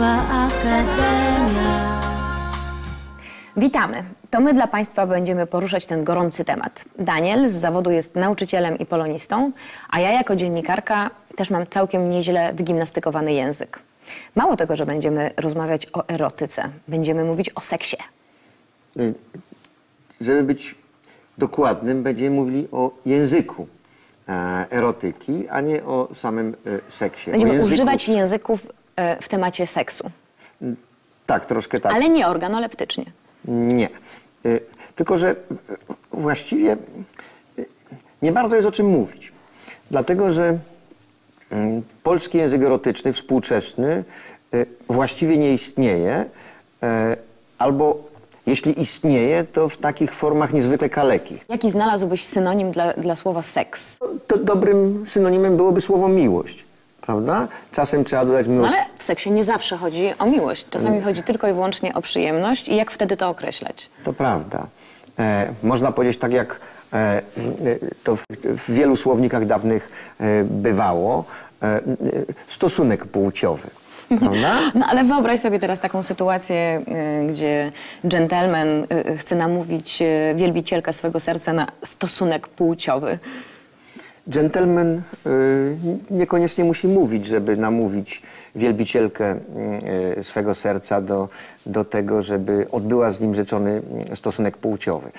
Akademia. Witamy. To my dla Państwa będziemy poruszać ten gorący temat. Daniel z zawodu jest nauczycielem i polonistą, a ja jako dziennikarka też mam całkiem nieźle wygimnastykowany język. Mało tego, że będziemy rozmawiać o erotyce, będziemy mówić o seksie. Y, Żeby być dokładnym, będziemy mówili o języku e, erotyki, a nie o samym e, seksie. Będziemy języku- używać języków w temacie seksu, Tak, troszkę tak. ale nie organoleptycznie. Nie. Y, Tylko, że y, właściwie nie bardzo jest o czym mówić. Dlatego, że mm, polski język erotyczny, współczesny, właściwie nie istnieje, e, albo jeśli istnieje, to w takich formach niezwykle kalekich. Jaki znalazłbyś synonim dla, dla słowa seks? To dobrym synonimem byłoby słowo miłość, prawda? Czasem trzeba dodać miłość. ale w seksie nie zawsze chodzi o miłość. Czasami chodzi tylko i wyłącznie o przyjemność i jak wtedy to określać? To prawda. E, można powiedzieć tak, jak e, e, to w, w wielu słownikach dawnych e, bywało, e, e, stosunek płciowy. Prawda? No ale wyobraź sobie teraz taką sytuację, y, gdzie dżentelmen chce namówić wielbicielkę swego serca na stosunek płciowy. Dżentelmen y, niekoniecznie musi mówić, żeby namówić wielbicielkę y, swego serca do, do tego, żeby odbyła z nim rzeczony y, stosunek płciowy.